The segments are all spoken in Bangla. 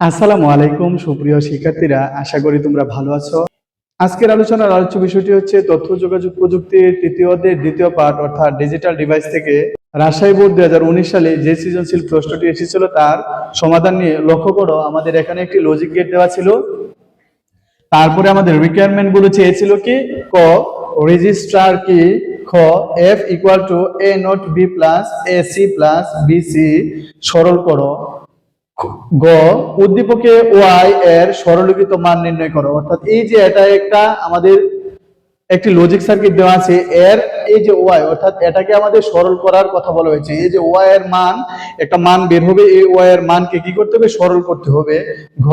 আসসালামু আলাইকুম, সুপ্রিয় শিক্ষার্থীরা। আশা করি তোমরা ভালো আছো। আজকের আলোচনার আলোচ্য বিষয়টি হচ্ছে তথ্য যোগাযোগ প্রযুক্তির তৃতীয় অধ্যায়ের দ্বিতীয় পাঠ, অর্থাৎ ডিজিটাল ডিভাইস থেকে রাজশাহী বোর্ড দুই সালে যে সৃজনশীল প্রশ্নটি এসেছিল তার সমাধান নিয়ে লক্ষ্য করো। আমাদের এখানে একটি লজিক গেট দেওয়া ছিল। তারপরে আমাদের রিকোয়ারমেন্টগুলো চেয়েছিল কি? ক রেজিস্ট্রার কি? খ F equal to A not B plus A C plus B C সরল করো। গ উদ্দীপকে ওয়াই এর সরলীকৃত মান নির্ণয় করো। অর্থাৎ এই যে এটা একটা আমাদের একটি লজিক সার্কিট দেওয়া আছে, এর এই যে ওয়াই অর্থাৎ এটাকে আমাদের সরল করার কথা বলা হয়েছে। এই যে ওয়াই এর মান, একটা মান বের হবে, এই ওয়াই এর মানকে কি করতে হবে? সরল করতে হবে। ঘ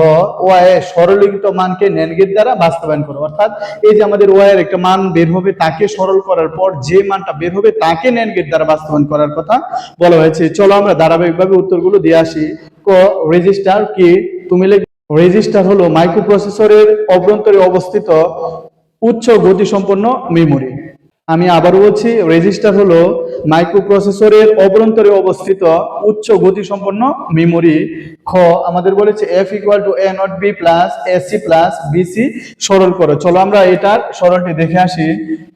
ওয়াই এর সরলীকৃত মানকে ন্যান গেট দ্বারা বাস্তবায়ন করো। অর্থাৎ এই যে আমাদের ওয়াই এর একটা মান বের হবে, তাকে সরল করার পর যে মানটা বের হবে, তাকে ন্যান গেট দ্বারা বাস্তবায়ন করার কথা বলা হয়েছে। চলো আমরা ধারাবাহিকভাবে উত্তরগুলো দিয়ে আসি। ক রেজিস্টার কি? তুমি রেজিস্টার হলো মাইক্রোপ্রসেসরের অভ্যন্তরে অবস্থিত উচ্চ গতি সম্পন্ন মেমোরি আমি আবার বলছি রেজিস্টার হলো মাইক্রোপ্রসেসরের অভ্যন্তরে অবস্থিত উচ্চ গতি সম্পন্ন মেমোরি খ, আমাদের বলেছে F equal to A not B plus A C plus B C সরল করো। চলো আমরা এটার সরলটি দেখে আসি।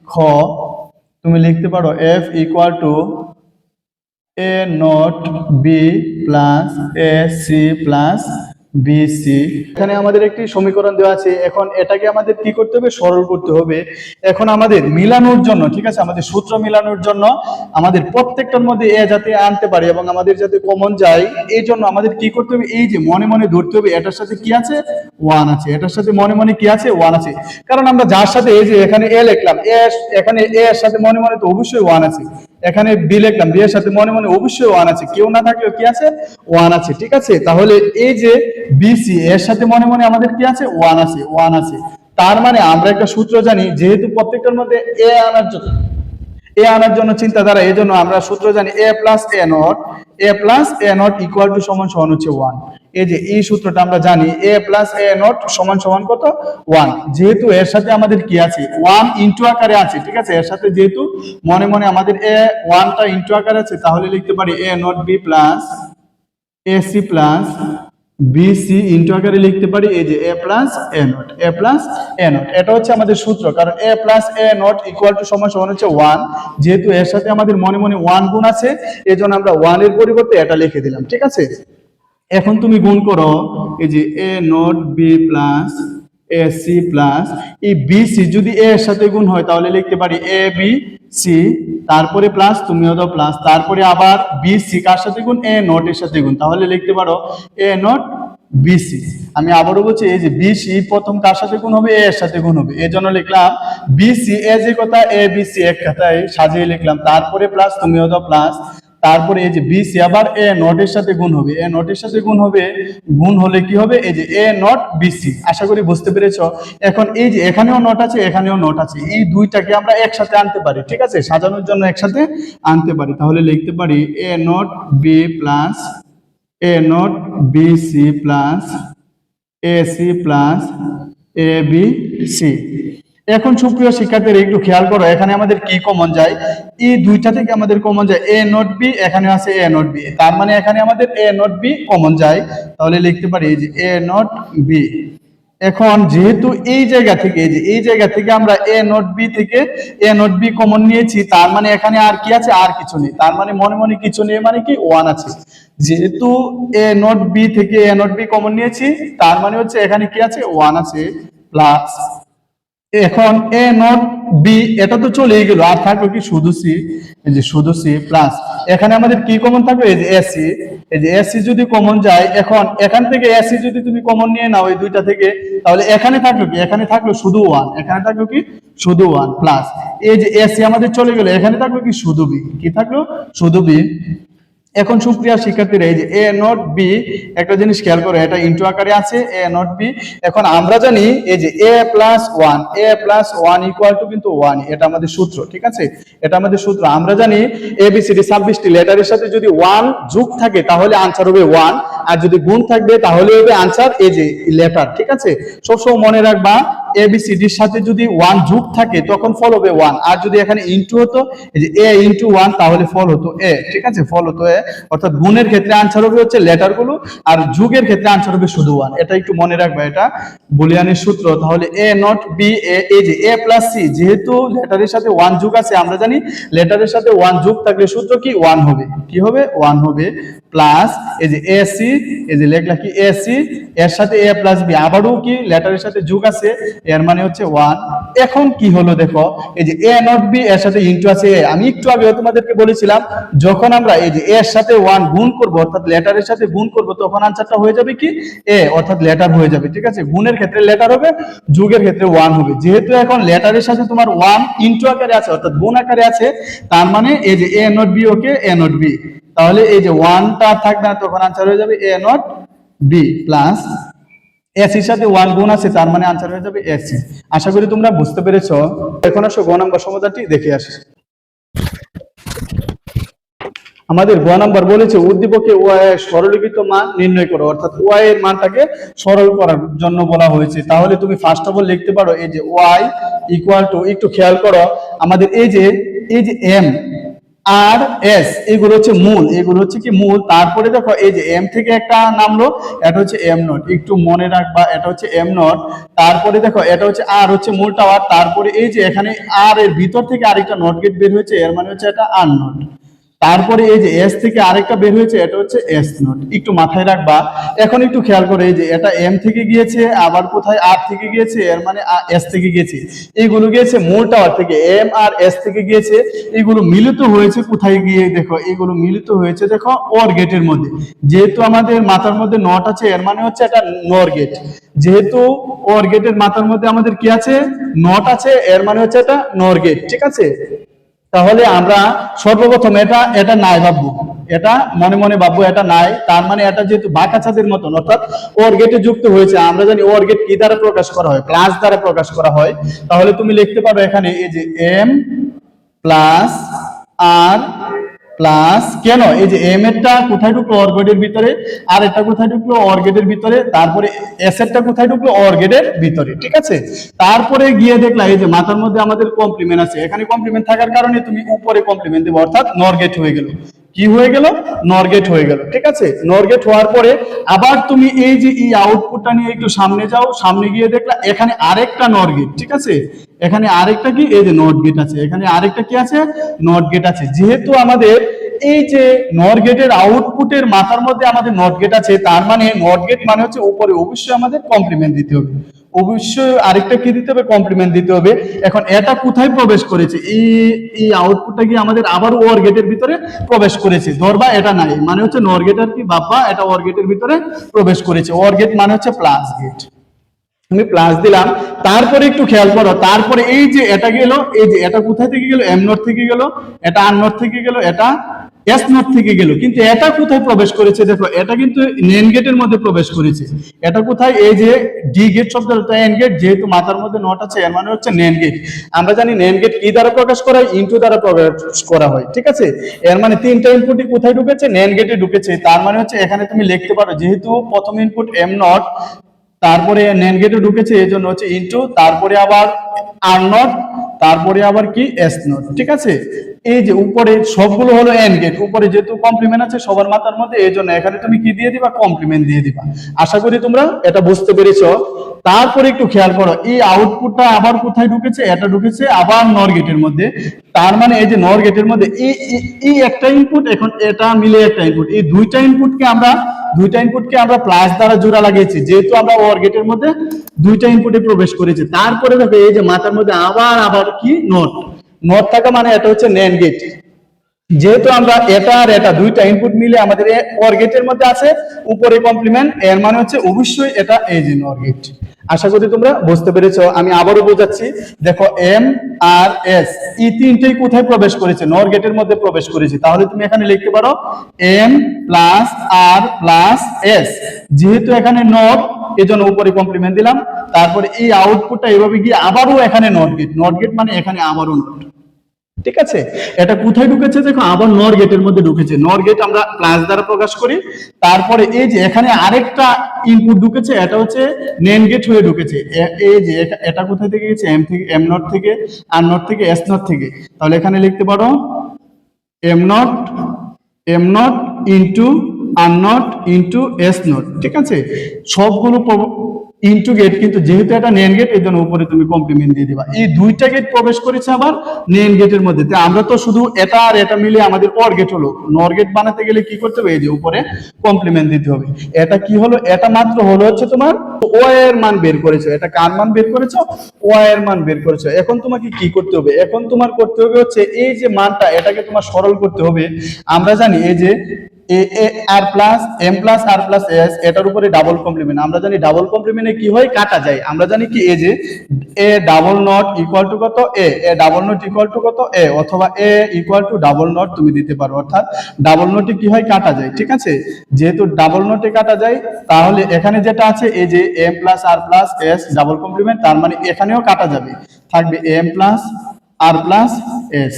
খ, তুমি লিখতে পারো F equal to A not B plus A C plus B C এখানে আমাদের একটি সমীকরণ দেওয়া আছে। এখন এটাকে আমাদের কি করতে হবে? সরল করতে হবে। এখন আমাদের মিলানোর জন্য, ঠিক আছে? আমাদের সূত্র মিলানোর জন্য আমাদের প্রত্যেকটার মধ্যে এ যাতে আনতে পারি এবং আমাদের যাতে কমন যায়, এই জন্য আমাদের কি করতে হবে? এই যে মনে মনে ধরতে হবে, এটার সাথে কি আছে? ওয়ান আছে। এটার সাথে মনে মনে কি আছে? ওয়ান আছে। কারণ আমরা যার সাথে এই যে এখানে এ লিখলাম এ এখানে এ এর সাথে মনে মনে তো অবশ্যই ওয়ান আছে। এখানে বি লিখলাম বি এর সাথে মনে মনে অবশ্যই ওয়ান আছে, কেউ না থাকলেও কি আছে? ওয়ান আছে, ঠিক আছে? তাহলে এই যে বিসি এর সাথে মনে মনে আমাদের কি আছে? ওয়ান আছে ওয়ান আছে। তার মানে আমরা একটা সূত্র জানি, যেহেতু প্রত্যেকটার মধ্যে এ আনার জন্য এ আনার জন্য চিন্তাধারা এই জন্য আমরা সূত্র জানি A plus A not A plus A not equal to সমান সমান হচ্ছে ওয়ান এই যে এই সূত্রটা আমরা জানি এ প্লাস এ নট সমান সমান কত? ওয়ান যেহেতু এর সাথে আমাদের কি আছে? ওয়ান ইন্টু আকারে আছে, ঠিক আছে? এর সাথে যেহেতু মনে মনে আমাদের এ ওয়ানটা ইন্টু আকারে আছে, তাহলে লিখতে পারি A not B plus A C plus B C into আকারে লিখতে পারি এই যে A plus A not A plus A not এটা হচ্ছে আমাদের সূত্র, কারণ A plus A not equal to সমান সমান হচ্ছে ওয়ান যেহেতু এর সাথে আমাদের মনে মনে ওয়ান গুণ আছে এই জন্য আমরা ওয়ানের পরিবর্তে এটা লিখে দিলাম, ঠিক আছে? এখন তুমি গুণ করো, এই যে A not B plus A C plus এই বি সি যদি এ এর সাথে গুণ হয়, তাহলে লিখতে পারি এ বি সি তারপরে প্লাস তুমিও দাও প্লাস তারপরে আবার বি সি কার সাথে গুণ? এ নট এর সাথে গুণ। তাহলে লিখতে পারো এ নট বিসি আমি আবারও বলছি, এই যে বিসি প্রথম কার সাথে গুণ হবে? এ এর সাথে গুণ হবে। এই জন্য লিখলাম বিসি এ যে কথা এ বিসি এক কথায় সাজিয়ে লিখলাম। তারপরে প্লাস তুমিও দাও প্লাস তারপরে এই যে বিসি আবার এ নটের সাথে গুণ হবে। এ নটের সাথে গুণ হবে, গুণ হলে কি হবে? এই যে এ নট বিসি আশা করি বুঝতে পেরেছ? এখন এই যে এখানেও নট আছে, এখানেও নট আছে। এই দুইটাকে আমরা একসাথে আনতে পারি, ঠিক আছে? সাজানোর জন্য একসাথে আনতে পারি। তাহলে লিখতে পারি A not B plus A not B C plus A C plus A B C এখন সুপ্রিয় শিক্ষার্থীরা, একটু খেয়াল করো, এখানে আমাদের কি কমন যায়? এই দুইটা থেকে আমাদের কমন যায়। এ নট বি এখানে আছে এ নট বি তার মানে এখানে আমাদের এ নট বি কমন যায়। তাহলে লিখতে পারি যে এ নট বি এখন যেহেতু এই জায়গা থেকে, এই যে এই জায়গা থেকে আমরা এ নট বি থেকে এ নট বি কমন নিয়েছি, তার মানে এখানে আর কি আছে? আর কিছু নেই। তার মানে মনে মনে কিছু নেই মানে কি? ওয়ান আছে। যেহেতু এ নট বি থেকে এ নট বি কমন নিয়েছি, তার মানে হচ্ছে এখানে কি আছে? ওয়ান আছে প্লাস এখন এ নট বি এটা তো চলেই গেল। আর থাকবে কি শুধু সি এই যে শুধু সি প্লাস এখানে আমাদের কি কমন থাকবে? এই যে এসি এই যে এসি যদি কমন যায়, এখন এখান থেকে এসি যদি তুমি কমন নিয়ে নাও, এই দুইটা থেকে, তাহলে এখানে থাকল কি? এখানে থাকল শুধু ওয়ান এখানে থাকল কি? শুধু ওয়ান প্লাস এই যে এসি আমাদের চলে গেল। এখানে থাকল কি? শুধু বি কি থাকল? শুধু বি এখন সুপ্রিয়া শিক্ষার্থীরা, এই যে এ নট বি একটা জিনিস খেয়াল করো, এটা ইন্টু আকারে আছে এ নট বি এখন আমরা জানি, এই যে A plus one A plus one equal to কিন্তু ওয়ান এটা আমাদের সূত্র, ঠিক আছে? এটা আমাদের সূত্র। আমরা জানি এ বি সি ডি ছাব্বিশটি লেটারের সাথে যদি ওয়ান যোগ থাকে, তাহলে আনসার হবে ওয়ান আর যদি গুণ থাকবে, তাহলে হবে আনসার এই যে লেটার ঠিক আছে? সবসময় মনে রাখবা এ বি সি ডির সাথে যদি ওয়ান যোগ থাকে, তখন ফল হবে ওয়ান আর যদি এখানে ইনটু হতো এ ইনটু ওয়ান তাহলে ফল হতো এ ঠিক আছে? ফল হতো এ অর্থাৎ গুণের ক্ষেত্রে আনসার হবে হচ্ছে লেটারগুলো, আর যুগের ক্ষেত্রে আনসার হবে শুধু ওয়ান এটা একটু মনে রাখবে এটা, বুলিয়ানের সূত্র। তাহলে এ নট বি এ যে এ প্লাস সি যেহেতু লেটারের সাথে ওয়ান যুগ আছে, আমরা জানি লেটারের সাথে ওয়ান যুগ থাকলে সূত্র কি? ওয়ান হবে। কি হবে? ওয়ান হবে। প্লাস এই যে এ সি এই যে লেখলা কি? এ সি এর সাথে এ প্লাস বি আবারও কি লেটারের সাথে যুগ আছে? এর মানে হচ্ছে ওয়ান এখন কি হলো দেখো, এই যে এ নট বি এর সাথে ইন্টু আছে এ আমি একটু আগে তোমাদেরকে বলেছিলাম, যখন আমরা এই যে এর সাথে ওয়ান গুণ করব, অর্থাৎ লেটারের সাথে গুণ করব, তখন আনসারটা হয়ে যাবে কি? এ অর্থাৎ লেটার হয়ে যাবে, ঠিক আছে? গুণের ক্ষেত্রে লেটার হবে, যুগের ক্ষেত্রে ওয়ান হবে। যেহেতু এখন লেটারের সাথে তোমার ওয়ান ইন্টু আকারে আছে, অর্থাৎ গুণ আকারে আছে, তার মানে এই যে A not B okay A not B তাহলে এই যে ওয়ানটা থাকবে না, তখন আনসার হয়ে যাবে এ নট বি প্লাস এসির সাথে ওয়ান গুণ আছে, তার মানে আনসার হয়ে যাবে এসি আশা করি তোমরা বুঝতে পেরেছ। এখন আসো গ নাম্বার সমাধানটি দেখে আসি। আমাদের গ নাম্বার বলেছে, উদ্দীপকে সরলীকৃত মান নির্ণয় করো। অর্থাৎ ওয়াই এর মানটাকে সরল করার জন্য বলা হয়েছে। তাহলে তুমি ফার্স্ট অফ অল লিখতে পারো, এই যে ওয়াই ইকুয়াল টু একটু খেয়াল করো। আমাদের এই যে এই যে এম আর এস, এগুলো হচ্ছে মূল, এগুলো হচ্ছে কি মূল। তারপরে দেখো, এই যে এম থেকে একটা নামলো, এটা হচ্ছে এম নট একটু মনে রাখবা, এটা হচ্ছে এম নট তারপরে দেখো, এটা হচ্ছে আর, হচ্ছে মূল টাওয়ার তারপরে এই যে এখানে আর এর ভিতর থেকে আরেকটা নট গেট বের হয়েছে, এর মানে হচ্ছে এটা আর নট তারপরে এই যে এস থেকে আরেকটা বের হয়েছে, এটা হচ্ছে এস নোট। একটু মাথায় রাখবা। এখন একটু খেয়াল করে এই যে এটা এম থেকে গিয়েছে, আবার কোথায় আর থেকে গিয়েছে, এর মানে এস থেকে গিয়েছে। এইগুলো গিয়েছে মূল টাওয়ার থেকে। এম আর এস থেকে গিয়েছে এগুলো মিলিত হয়েছে কোথায় গিয়ে? দেখো এগুলো মিলিত হয়েছে দেখো অর গেটের মধ্যে। যেহেতু আমাদের মাথার মধ্যে নট আছে, এর মানে হচ্ছে এটা নর গেট যেহেতু অর গেটের মাথার মধ্যে আমাদের কি আছে? নট আছে, এর মানে হচ্ছে এটা নর গেট ঠিক আছে? তাহলে আমরা সর্বপ্রথম এটা এটা নাই ভাববো। এটা মনে মনে ভাববো, এটা নাই। তার মানে এটা যেহেতু বাঁকা ছাদের মতন, অর্থাৎ ওর গেটে যুক্ত হয়েছে। আমরা জানি ওর গেট কি দ্বারা প্রকাশ করা হয়? প্লাস দ্বারা প্রকাশ করা হয়। তাহলে তুমি লিখতে পারো এখানে এই যে এম প্লাস আর প্লাস কেন? এই যে এম এরটা কোথায় ঢুকলো? অর্গেটের ভিতরে। আর এটা কোথায় ঢুকলো? অর্গেটের ভিতরে। তারপরে এস এরটা কোথায় ঢুকলো? অর্গেটের ভিতরে, ঠিক আছে? তারপরে গিয়ে দেখলাম এই যে মাথার মধ্যে আমাদের কমপ্লিমেন্ট আছে। এখানে কমপ্লিমেন্ট থাকার কারণে তুমি উপরে কমপ্লিমেন্ট দেবো, অর্থাৎ নরগেট হয়ে গেল। কি হয়ে গেল? নরগেট হয়ে গেল, ঠিক আছে? নরগেট হওয়ার পরে আবার তুমি এই যে এই আউটপুটটা নিয়ে একটু সামনে যাও। সামনে গিয়ে দেখলা, এখানে আরেকটা নরগেট ঠিক আছে? এখানে আরেকটা কি? এই যে নট গেট আছে। এখানে আরেকটা কি আছে? নট গেট আছে। যেহেতু আমাদের এই যে নট গেটের আউটপুটের মাথার মধ্যে আমাদের নট গেট আছে, তার মানে নট গেট মানে হচ্ছে উপরে। অবশ্যই আমাদের কমপ্লিমেন্ট দিতে হবে। অবশ্যই আরেকটা কি দিতে হবে? কমপ্লিমেন্ট দিতে হবে। এখন এটা কোথায় প্রবেশ করেছে? এই এই আউটপুটটা কি আমাদের আবার ওয়ার গেটের ভিতরে প্রবেশ করেছে? ধরবা এটা নাই। মানে হচ্ছে নর গেট আর কি বাবা এটা ওয়ার গেটের ভিতরে প্রবেশ করেছে। ওয়ার গেট মানে হচ্ছে প্লাস গেট আমি প্লাস দিলাম, তারপরে একটু খেয়াল করো, তারপরে এই যে এটা গেল, এই যে এটা কোথায় থেকে গেল? এম নট থেকে গেল, এটা আর নট থেকে গেল, এটা এস নট থেকে গেল। কিন্তু এটা কোথায় প্রবেশ করেছে দেখো, এটা কিন্তু নেন গেটের মধ্যে প্রবেশ করেছে। এটা কোথায়? এই যে ডি গেট শব্দটা এন গেট যেহেতু মাথার মধ্যে নট আছে এর মানে হচ্ছে নেন গেট আমরা জানি নেন গেট কি দ্বারা প্রকাশ করা হয়? ইনটু দ্বারা প্রকাশ করা হয়, ঠিক আছে? এর মানে তিনটা ইনপুটই কোথায় ঢুকেছে? নেন গেটে ঢুকেছে। তার মানে হচ্ছে এখানে তুমি লিখতে পারো, যেহেতু প্রথম ইনপুট এম নট তারপরে নেন গেটে ঢুকেছে এই জন্য হচ্ছে ইন্টু তারপরে আবার আর নট তারপরে আবার কি? এস নট ঠিক আছে? এই যে উপরে সবগুলো হলো এন গেট উপরে যেহেতু কমপ্লিমেন্ট আছে সবার মাথার মধ্যে, এই জন্য এখানে তুমি কি দিয়ে দিবা? কমপ্লিমেন্ট দিয়ে দিবা। আশা করি তোমরা এটা বুঝতে পেরেছ। তারপরে একটু খেয়াল করো, এই আউটপুটটা আবার কোথায় ঢুকেছে? এটা ঢুকেছে আবার নর গেটের মধ্যে। তার মানে এই যে নর গেটের মধ্যে, এই একটা ইনপুট এখন এটা মিলে একটা ইনপুট এই দুইটা ইনপুটকে আমরা, দুইটা ইনপুটকে আমরা প্লাস দ্বারা জোড়া লাগিয়েছি। যেহেতু আমরা ওর গেটের মধ্যে দুইটা ইনপুটে প্রবেশ করেছি। তারপরে দেখো, এই যে মাথার মধ্যে আবার আবার কি? নোট নোট থাকা মানে এটা হচ্ছে নেন গেট যেহেতু আমরা এটা আর এটা দুইটা ইনপুট মিলে আমাদের ওর গেটের মধ্যে আছে, উপরে কমপ্লিমেন্ট এর মানে হচ্ছে অবশ্যই এটা এই যে নর গেট আশা করি তোমরা বুঝতে পেরেছ, আমি আবারও বোঝাচ্ছি, দেখো এম আর এস এই তিনটেই কোথায় প্রবেশ করেছে? নর গেটের মধ্যে প্রবেশ করেছে। তাহলে তুমি এখানে লিখতে পারো M plus R plus S যেহেতু এখানে নট এজন্য উপরে কমপ্লিমেন্ট দিলাম। তারপরে এই আউটপুটটা এভাবে গিয়ে আবারও এখানে নট গেট নট গেট মানে এখানে আবারও নট ঠিক আছে? এটা কোথায় ঢুকেছে? দেখো, আবার নর গেটের মধ্যে ঢুকেছে। নর গেট আমরা প্লাস দ্বারা প্রকাশ করি। তারপরে এই যে এখানে আরেকটা ইনপুট ঢুকেছে, এটা হচ্ছে নেন গেট হয়ে ঢুকেছে। এই যে এটা- কোথায় থেকে গেছে? এম থেকে এম নট থেকে আর নট থেকে এস নট থেকে। তাহলে এখানে লিখতে পারো M not M not into R not into S not ঠিক আছে? সবগুলো ইন্টু গেট কিন্তু যেহেতু এটা নেন গেট এই জন্য উপরে তুমি কমপ্লিমেন্ট দিয়ে দিবা। এই দুইটা গেট প্রবেশ করেছে আবার নেন গেটের মধ্যে। আমরা তো শুধু এটা আর এটা মিলে আমাদের অর গেট হলো। নর গেট বানাতে গেলে কি করতে হবে? এই যে উপরে কমপ্লিমেন্ট দিতে হবে। এটা কি হলো? এটা মাত্র হলো হচ্ছে তোমার ও এর মান বের করেছ। এটা কার মান বের করেছ? ও এর মান বের করেছ। এখন তোমাকে কি করতে হবে? এখন তোমার করতে হবে হচ্ছে এই যে মানটা, এটাকে তোমার সরল করতে হবে। আমরা জানি এই যে A A, R plus M plus R plus S এটার উপরে ডাবল কমপ্লিমেন্ট আমরা জানি ডাবল কমপ্লিমেন্টে কি হয়? কাটা যায়। আমরা জানি কি? এই যে, A double not equal to কত? A A double not equal to কত? এ, অথবা A equal to double not তুমি দিতে পারো। অর্থাৎ ডাবল নটে কি হয়? কাটা যায়। ঠিক আছে? যেহেতু ডাবল নটে কাটা যায়, তাহলে এখানে যেটা আছে, এই যে M plus R plus S double complement তার মানে এখানেও কাটা যাবে। থাকবে M plus R plus S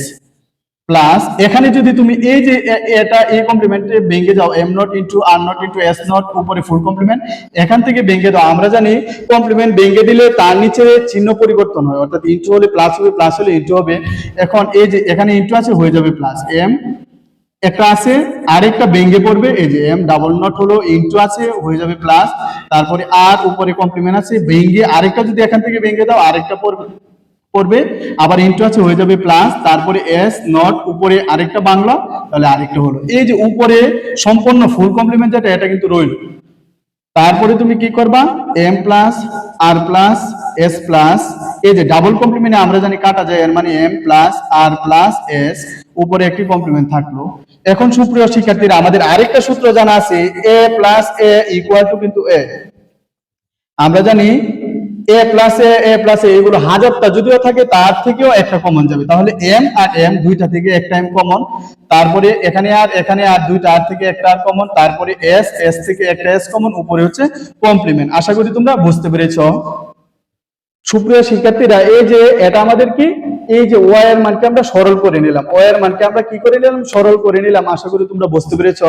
plus এখানে যদি তুমি এই যে এটা এই কমপ্লিমেন্টে ভেঙে যাও M not into R not into S not উপরে ফুল কমপ্লিমেন্ট এখান থেকে ভেঙে দাও। আমরা জানি কমপ্লিমেন্ট ভেঙে দিলে তার নিচে চিহ্ন পরিবর্তন হয়। অর্থাৎ ইন্টু হলে প্লাস হবে প্লাস হলে ইন্টু হবে। এখন এই যে এখানে ইন্টু আছে, হয়ে যাবে প্লাস এম একটা আছে, আরেকটা ভেঙে পড়বে, এই যে এম ডাবল নট হলো ইন্টু আছে, হয়ে যাবে প্লাস তারপরে আর উপরে কমপ্লিমেন্ট আছে, ভেঙে আরেকটা যদি এখান থেকে ভেঙে দাও, আরেকটা পড়বে। পড়বে। আবার ইন্টু আছে, হয়ে যাবে প্লাস তারপরে এস নট উপরে আরেকটা বাংলা, তাহলে আরেকটা হলো। এই যে উপরে সম্পূর্ণ ফুল কমপ্লিমেন্ট যেটা, এটা কিন্তু রইল। তারপরে তুমি কি করবা? M plus R plus S plus এই যে ডাবল কমপ্লিমেন্টে আমরা জানি কাটা যায়, এর মানে M plus R plus S উপরে একটি কমপ্লিমেন্ট থাকল। এখন সুপ্রিয় শিক্ষার্থীরা, আমাদের আরেকটা সূত্র জানা আছে A plus A equal to কিন্তু এ আমরা জানি এ প্লাস এ প্লাস এগুলো হাজারটা যদিও থাকে, তার থেকেও একটা কমন যাবে। তাহলে এম আর এম দুইটা থেকে একটা এম কমন তারপরে এখানে আর এখানে আর দুইটা, আর থেকে একটা আর কমন তারপরে এস এস থেকে একটা এস কমন উপরে হচ্ছে কমপ্লিমেন্ট আশা করি তোমরা বুঝতে পেরেছ। সুপ্রিয় শিক্ষার্থীরা, এই যে এটা আমাদের কি? এই যে ওয়াই এর মানকে আমরা সরল করে নিলাম। ওয়াই এর মানকে আমরা কি করে নিলাম? সরল করে নিলাম। আশা করি তোমরা বুঝতে পেরেছ।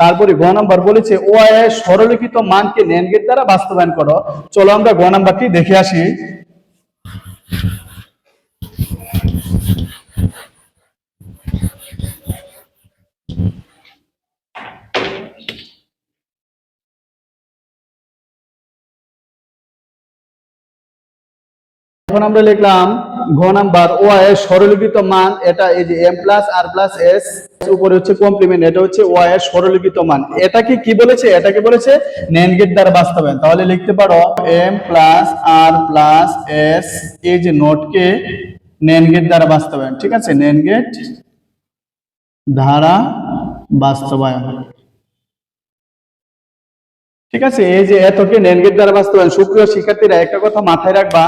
তারপরে গ নাম্বার বলেছে ওয়াই এর সরলীকৃত মানকে নেন গেট দ্বারা বাস্তবায়ন করো। চলো আমরা গ নাম্বারটি দেখে আসি। এখন আমরা লিখলাম ঘ নাম্বার, ও এর সরলীকৃত মান, এটা এই যে M plus, R plus S, উপরে হচ্ছে কমপ্লিমেন্ট এটা হচ্ছে ও এর সরলীকৃত মান। এটাকে কি বলেছে? এটাকে বলেছে? নেন গেট দ্বারা বাস্তবায়ন। তাহলে লিখতে পারো, M plus, R plus S, এই যে নোটকে নেন গেট দ্বারা বাস্তবায়ন। ঠিক আছে? নেন গেট ধারা বাস্তবায়ন। ঠিক আছে? এই যে এতকে নেন গেট দ্বারা বাস্তবায়ন, সুপ্রিয় শিক্ষার্থীরা, একটা কথা মাথায় রাখবা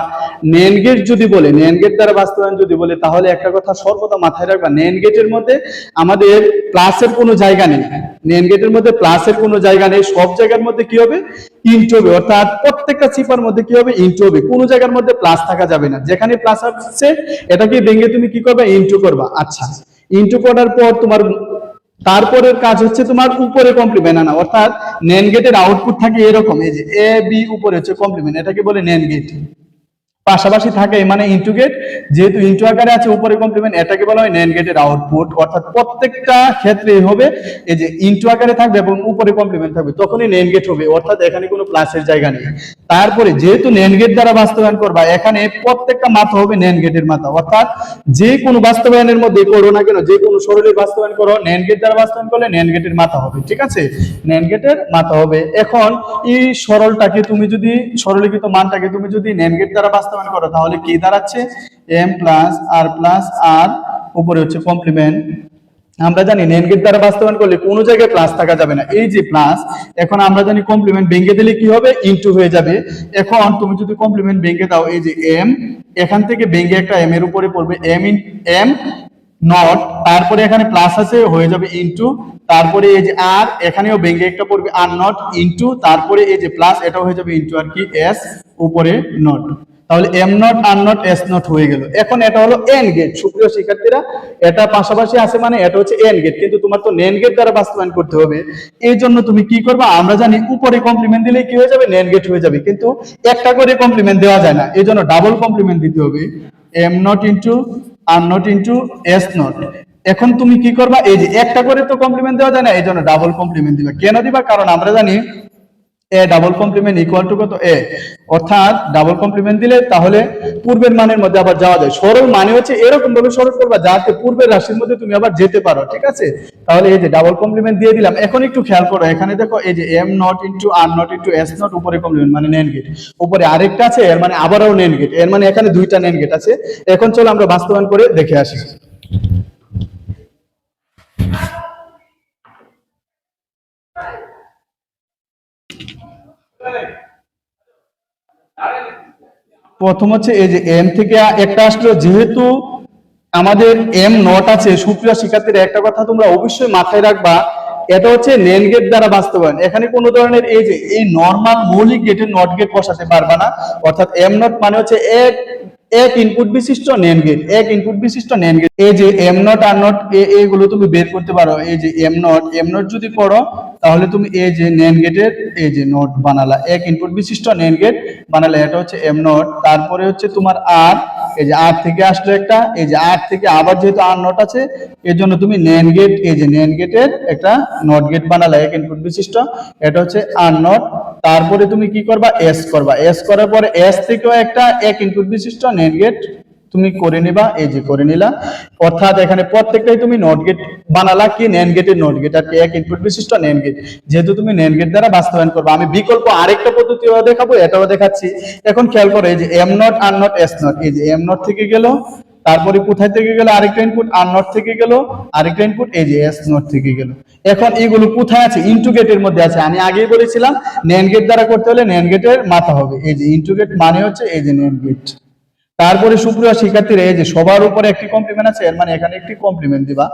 নেন গেট যদি বলে নেন গেট দ্বারা বাস্তবায়ন যদি বলে, তাহলে একটা কথা সর্বদা মাথায় রাখবা নেন গেটের মধ্যে আমাদের প্লাসের কোনো জায়গা নেই। নেন গেটের মধ্যে প্লাসের কোনো জায়গা নেই, সব জায়গার মধ্যে কি হবে? ইন্টু হবে। অর্থাৎ প্রত্যেকটা চিপার মধ্যে কি হবে? ইন্টু হবে। কোনো জায়গার মধ্যে প্লাস থাকা যাবে না। যেখানে প্লাস আসছে এটাকে ভেঙে তুমি কি করবে? ইন্টু করবা। আচ্ছা। ইন্টু করার পর তোমার তারপরের কাজ হচ্ছে তোমার উপরে কমপ্লিমেন্ট আনা, অর্থাৎ নেন গেটের আউটপুট থাকে এরকম, এই যে এ বি উপরে হচ্ছে কমপ্লিমেন্ট এটাকে বলে নেন গেট পাশাপাশি থাকে মানে ইন্টু গেট যেহেতু ইন্টু আকারে আছে উপরে কমপ্লিমেন্ট এটাকে বলা হয় নেন গেটের আউটপুট অর্থাৎ প্রত্যেকটা ক্ষেত্রে হবে এই যে ইন্টু আকারে থাকবে এবং উপরে কমপ্লিমেন্ট থাকবে, তখনই নেন গেট হবে। অর্থাৎ এখানে কোনো প্লাসের জায়গা নেই। তারপরে যেহেতু নেন গেট দ্বারা বাস্তবায়ন করবা, এখানে প্রত্যেকটা মাথা হবে নেন গেটের মাথা। অর্থাৎ যে কোনো বাস্তবায়নের মধ্যে করো না কেন, যে কোনো সরলে বাস্তবায়ন করো নেন গেট দ্বারা বাস্তবায়ন করলে নেন গেটের মাথা হবে, ঠিক আছে? নেন গেটের মাথা হবে। এখন এই সরলটাকে তুমি যদি, সরলীকৃত মানটাকে তুমি যদি নেন গেট দ্বারা বাস্তবায়ন করো, তাহলে কি দাঁড়াচ্ছে? M plus R plus R উপরে হচ্ছে কমপ্লিমেন্ট আমরা জানি নেন গেট দ্বারা বাস্তবায়ন করলে কোনো জায়গায় প্লাস থাকা যাবে না। এই যে প্লাস এখন আমরা জানি কমপ্লিমেন্ট ভেঙে দিলে কি হবে? ইনটু হয়ে যাবে। এখন তুমি যদি কমপ্লিমেন্ট ভেঙে দাও, এই যে এম এখান থেকে ভেঙে একটা এম এর উপরে পড়বে। এম ইন এম নট তারপরে এখানে প্লাস আছে, হয়ে যাবে ইনটু তারপরে এই যে আর এখানেও ভেঙে একটা পড়বে আর নট ইনটু তারপরে এই যে প্লাস এটা হয়ে যাবে ইনটু আর কি এস উপরে নট তাহলে M not R not S not হয়ে গেল। এখন এটা হলো এন গেট সুপ্রিয় শিক্ষার্থীরা, এটা পাশাপাশি আছে মানে এটা হচ্ছে এন গেট কিন্তু তোমার তো নেন গেট দ্বারা বাস্তবায়ন করতে হবে। এই জন্য তুমি কি করবা? আমরা জানি উপরে কমপ্লিমেন্ট দিলে কি হয়ে যাবে? নেন গেট হয়ে যাবে। কিন্তু একটা করে কমপ্লিমেন্ট দেওয়া যায় না। এই জন্য ডাবল কমপ্লিমেন্ট দিতে হবে। M not into R not into S not এখন তুমি কি করবা? এই যে একটা করে তো কমপ্লিমেন্ট দেওয়া যায় না, এই জন্য ডাবল কমপ্লিমেন্ট দিবা। কেন দিবা? কারণ আমরা জানি A double complement equal to কত? এ অর্থাৎ ডাবল কমপ্লিমেন্ট দিলে তাহলে পূর্বের মানের মধ্যে আবার যাওয়া যায়। সরল মানে হচ্ছে এরকম ভাবে সরল করবা, যাতে পূর্বের রাশির মধ্যে তুমি আবার যেতে পারো, ঠিক আছে? তাহলে এই যে ডাবল কমপ্লিমেন্ট দিয়ে দিলাম। এখন একটু খেয়াল করো, এখানে দেখো এই যে M not into R not into S not উপরে কমপ্লিমেন্ট মানে নেন গেট উপরে আরেকটা আছে, এর মানে আবারও নেন গেটের মানে এখানে দুইটা নেন গেট আছে। এখন চলো আমরা বাস্তবায়ন করে দেখে আসি। প্রথম হচ্ছে এই যে এম থেকে একটা আসলো। যেহেতু আমাদের এম নট আছে, সুপ্রিয় শিক্ষার্থীর, একটা কথা তোমরা অবশ্যই মাথায় রাখবা, এটা হচ্ছে নেন গেট দ্বারা বাস্তবায়ন। এখানে কোন ধরনের এই যে, এই নর্মাল মৌলিক গেটের নট গেট বসাতে পারবা না। অর্থাৎ এম নট মানে হচ্ছে এক এক ইনপুট বিশিষ্ট নেন গেট এক ইনপুট বিশিষ্ট নেন গেট এই যে এম নট আর নট এইগুলো তুমি বের করতে পারো। এই যে এম নট এম নট যদি করো, তাহলে তুমি এই যে নেন গেটের এই যে নোট বানালা। এক ইনপুট বিশিষ্ট নেন গেট বানালে, এটা হচ্ছে এম নট তারপরে হচ্ছে তোমার আর এই যে আর থেকে আসলো একটা, এই যে আর থেকে আবার যেহেতু আর নট আছে এর জন্য তুমি নেন গেট এই যে নেন গেটের একটা নট গেট বানালে, এক ইনপুট বিশিষ্ট। এটা হচ্ছে আর নট তারপরে তুমি কি করবা? এস করবা। এস করার পরে এস থেকেও একটা এক ইনপুট বিশিষ্ট নেন গেট তুমি করে নিবা। এই যে করে নিলা। অর্থাৎ এখানে প্রত্যেকটাই তুমি নট গেট বানালা কি নেন গেটের নট গেট আর কি এক ইনপুট বিশিষ্ট নেন গেট যেহেতু তুমি নেন গেট দ্বারা বাস্তবায়ন করবে। আমি বিকল্প আরেকটা পদ্ধতিও দেখাবো, এটাও দেখাচ্ছি। এখন খেয়াল করো, এই যে M not R not S not এই যে এম নট থেকে গেল, তারপরে কোথায় থেকে গেল? আরেকটা ইনপুট আর নট থেকে গেল। আরেকটা ইনপুট এই যে এস নট থেকে গেল। এখন এগুলো কোথায় আছে? ইন্টুগেটের মধ্যে আছে। আমি আগেই বলেছিলাম নেন গেট দ্বারা করতে হলে নেন গেটের মাথা হবে। এই যে ইন্টু গেট মানে হচ্ছে এই যে নেন গেট তারপরে সুপ্রিয় শিক্ষার্থীরা, এই যে সবার উপরে একটি কমপ্লিমেন্ট আছে, এর মানে এখানে একটি কমপ্লিমেন্ট দিবা।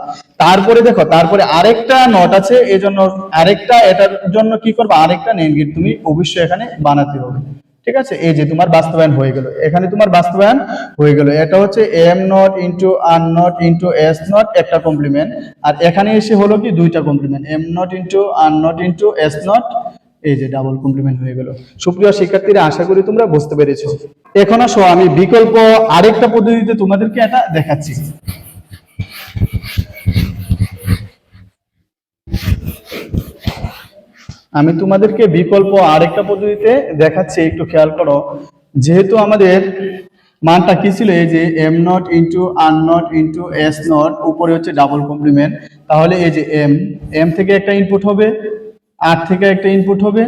তারপরে দেখো, তারপরে আরেকটা নট আছে, এই জন্য আরেকটা এটার জন্য কি করবা? আরেকটা নেন গেট তুমি অবশ্যই এখানে বানাতে হবে। ঠিক আছে? এই যে তোমার বাস্তবায়ন হয়ে গেল। এখানে তোমার বাস্তবায়ন হয়ে গেল। এটা হচ্ছে M not into R not into S not একটা কমপ্লিমেন্ট আর এখানে এসে হলো কি? দুইটা complement M not into R not into S not এই যে ডাবল কমপ্লিমেন্ট হয়ে গেল। সুপ্রিয় শিক্ষার্থীরা, আশা করি তোমরা বুঝতে পেরেছ। এখন আসো, আমি বিকল্প আরেকটা পদ্ধতিতে তোমাদেরকে এটা দেখাচ্ছি। আমি তোমাদেরকে বিকল্প আরেকটা পদ্ধতিতে দেখাচ্ছি, একটু খেয়াল করো। যেহেতু আমাদের মানটা কি ছিল, এই যে M not into R not into S not উপরে হচ্ছে ডাবল কমপ্লিমেন্ট তাহলে এই যে এম এম থেকে একটা ইনপুট হবে আর থেকে একটা ইনপুট হবে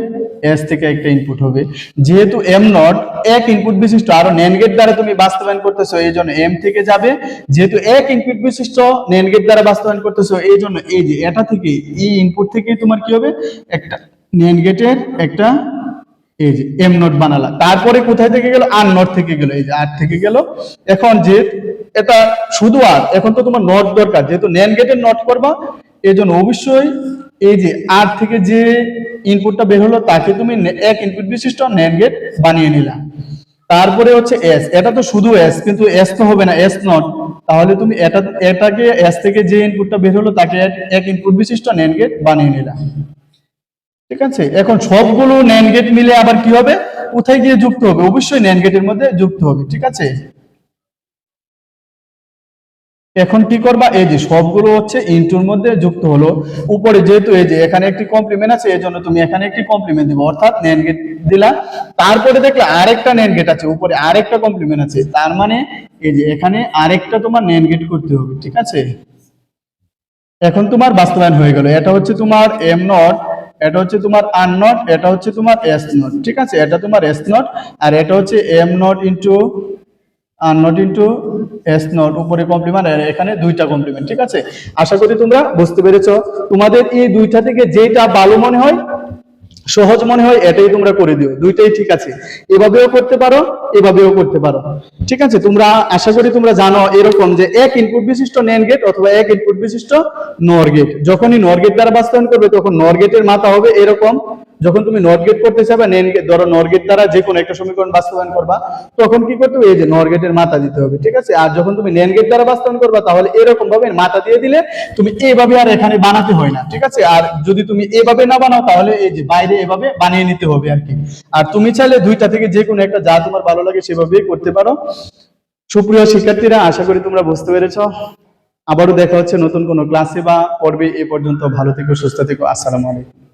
এস থেকে একটা ইনপুট হবে। যেহেতু এম নট এক ইনপুট বিশিষ্ট, আরও গেট দ্বারা তুমি বাস্তবায়ন করতেছো, এই জন্য এম থেকে যাবে। যেহেতু এক ইনপুট বিশিষ্ট গেট দ্বারা বাস্তবায়ন করতেছো, এই জন্য এই যে এটা থেকে ই ইনপুট থেকে তোমার কি হবে? একটা নেন গেটের একটা এই যে এম নোট বানালা তারপরে কোথায় থেকে গেল? আর নোট থেকে গেল। এই যে আর থেকে গেল। এখন যে এটা শুধু আর এখন তো তোমার নোট দরকার। যেহেতু নেন গেটের নোট করবা এই জন্য অবশ্যই এই যে আর থেকে যে ইনপুটটা বের হলো, তাকে তুমি এক ইনপুট বিশিষ্ট নেন গেট বানিয়ে নিলা। তারপরে হচ্ছে এস এটা তো শুধু এস কিন্তু এস তো হবে না এস নট তাহলে তুমি এটা এটাকে এস থেকে যে ইনপুটটা বের হলো, তাকে এক- ইনপুট বিশিষ্ট নেন গেট বানিয়ে নিলা। ঠিক আছে? এখন সবগুলো ন্যান গেট মিলে আবার কি হবে? কোথায় গিয়ে যুক্ত হবে? অবশ্যই ন্যান গেটের মধ্যে যুক্ত হবে, ঠিক আছে? এখন কি করবা? এই যে সবগুলো হচ্ছে ইনটুর মধ্যে যুক্ত হলো। উপরে যেহেতু এই যে এখানে একটি কমপ্লিমেন্ট আছে এই জন্য তুমি এখানে একটি কমপ্লিমেন্ট দিবে, অর্থাৎ ন্যান গেট দিলা। তারপরে দেখলে আরেকটা ন্যান গেট আছে, উপরে আরেকটা কমপ্লিমেন্ট আছে। তার মানে এই যে এখানে আরেকটা তোমার ন্যান গেট করতে হবে, ঠিক আছে? এখন তোমার বাস্তবায়ন হয়ে গেল। এটা হচ্ছে তোমার এম নট এটা হচ্ছে তোমার আর নট এটা হচ্ছে তোমার এস নট ঠিক আছে? এটা তোমার এস নট আর এটা হচ্ছে M not into R not into S not উপরে কমপ্লিমেন্ট আর এখানে দুইটা কমপ্লিমেন্ট ঠিক আছে? আশা করি তোমরা বুঝতে পেরেছ। তোমাদের এই দুইটা থেকে যেটা ভালো মনে হয় সহজ মনে হয় এটাই তোমরা করে দিও। দুইটাই ঠিক আছে। এভাবেও করতে পারো, এভাবেও করতে পারো। ঠিক আছে? তোমরা, আশা করি তোমরা জানো এরকম যে এক ইনপুট বিশিষ্ট নেন গেট অথবা এক ইনপুট বিশিষ্ট নর গেট যখনই নর গেট দ্বারা বাস্তবায়ন করবে, তখন নর গেটের মাথা হবে এরকম যখন তুমি নট গেট করতে চাবে নেন ধরো নর গেট দ্বারা যে কোনো একটা সমীকরণ বাস্তবায়ন করবা, তখন কি করতে হবে? এই যে নর গেটের মাথা দিতে হবে, ঠিক আছে? আর যখন তুমি নেন গেট দ্বারা বাস্তবায়ন করবা, তাহলে এরকম ভাবে মাথা দিয়ে দিলে তুমি এইভাবে আর এখানে বানাতে হয় না, ঠিক আছে? আর যদি তুমি এভাবে না বানাও, তাহলে এই যে বাইরে এভাবে বানিয়ে নিতে হবে আর কি। আর তুমি চাইলে দুইটা থেকে যে কোনো একটা যা তোমার ভালো লাগে সেভাবেই করতে পারো। সুপ্রিয় শিক্ষার্থীরা, আশা করি তোমরা বুঝতে পেরেছ। আবারও দেখা হচ্ছে নতুন কোনো ক্লাসে বা পর্বে, এ পর্যন্ত ভালো থেকো, সুস্থ থেকো। আসসালামু আলাইকুম।